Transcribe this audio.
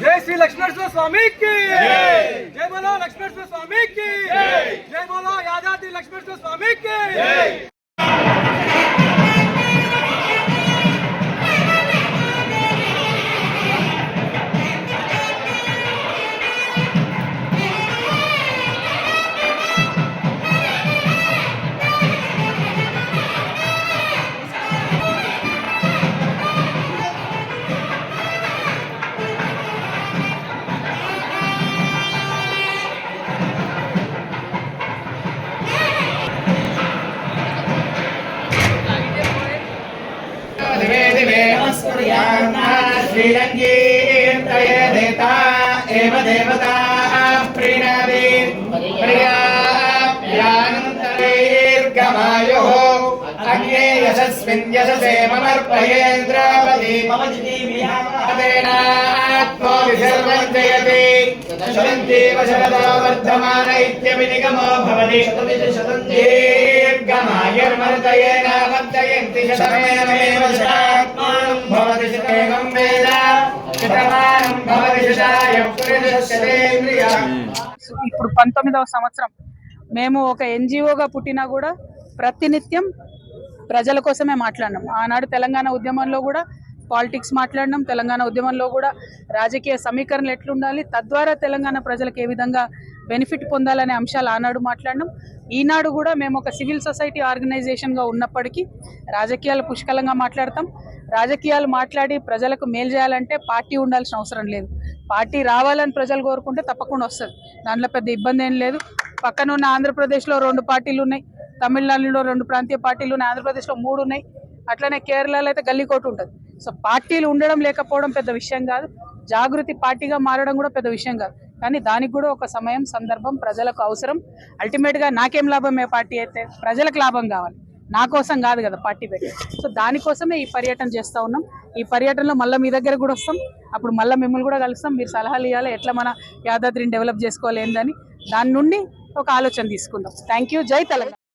जय श्री लक्ष्मण स्वामी की। जय। बोलो लक्ष्मण स्वामी की। अस्मर्यान्ना श्रीरङ्गीर्तये देता एव देवता प्रीणादि प्रियाप्यानन्तरैर्गमायुः अग्ने यशस्मिन् यशसे ममर्पयेन्द्रावति मम जिजीवियादेनात्मो विसर्वं जयति शतन्तीव शरदा वर्धमान इत्यभिनिगमो भवति दीर्घमायुर्मर्दयेन वर्धयन्ति शतमेनमेव ఇప్పుడు పంతొమ్మిదవ సంవత్సరం. మేము ఒక ఎన్జిఓగా పుట్టినా కూడా ప్రతినిత్యం ప్రజల కోసమే మాట్లాడినాం. ఆనాడు తెలంగాణ ఉద్యమంలో కూడా పాలిటిక్స్ మాట్లాడినాం. తెలంగాణ ఉద్యమంలో కూడా రాజకీయ సమీకరణలు ఎట్లుండాలి తద్వారా తెలంగాణ ప్రజలకు ఏ విధంగా బెనిఫిట్ పొందాలనే అంశాలు ఆనాడు మాట్లాడినాం. ఈనాడు కూడా మేము ఒక సివిల్ సొసైటీ ఆర్గనైజేషన్గా ఉన్నప్పటికీ రాజకీయాలు పుష్కలంగా మాట్లాడతాం. రాజకీయాలు మాట్లాడి ప్రజలకు మేలు చేయాలంటే పార్టీ ఉండాల్సిన అవసరం లేదు. పార్టీ రావాలని ప్రజలు కోరుకుంటే తప్పకుండా వస్తుంది. దాంట్లో పెద్ద ఇబ్బంది ఏం లేదు. పక్కన ఉన్న ఆంధ్రప్రదేశ్లో రెండు పార్టీలు ఉన్నాయి. తమిళనాడులో రెండు ప్రాంతీయ పార్టీలు ఉన్నాయి. ఆంధ్రప్రదేశ్లో మూడు ఉన్నాయి. అట్లనే కేరళలో అయితే గల్లీకోట ఉంటుంది. సో పార్టీలు ఉండడం లేకపోవడం పెద్ద విషయం కాదు. జాగృతి పార్టీగా మారడం కూడా పెద్ద విషయం కాదు. కానీ దానికి కూడా ఒక సమయం సందర్భం ప్రజలకు అవసరం. అల్టిమేట్గా నాకేం లాభం ఏ పార్టీ అయితే? ప్రజలకు లాభం కావాలి. నా కోసం కాదు కదా పార్టీ పెట్టి. సో దానికోసమే ఈ పర్యటన చేస్తూ ఉన్నాం. ఈ పర్యటనలో మళ్ళీ మీ దగ్గర కూడా వస్తాం. అప్పుడు మళ్ళీ మిమ్మల్ని కూడా కలుస్తాం. మీరు సలహాలు ఇవ్వాలి. ఎట్లా మన యాదాద్రిని డెవలప్ చేసుకోవాలి ఏందని. దాని నుండి ఒక ఆలోచన తీసుకుందాం. థ్యాంక్ యూ జై తెలంగాణ.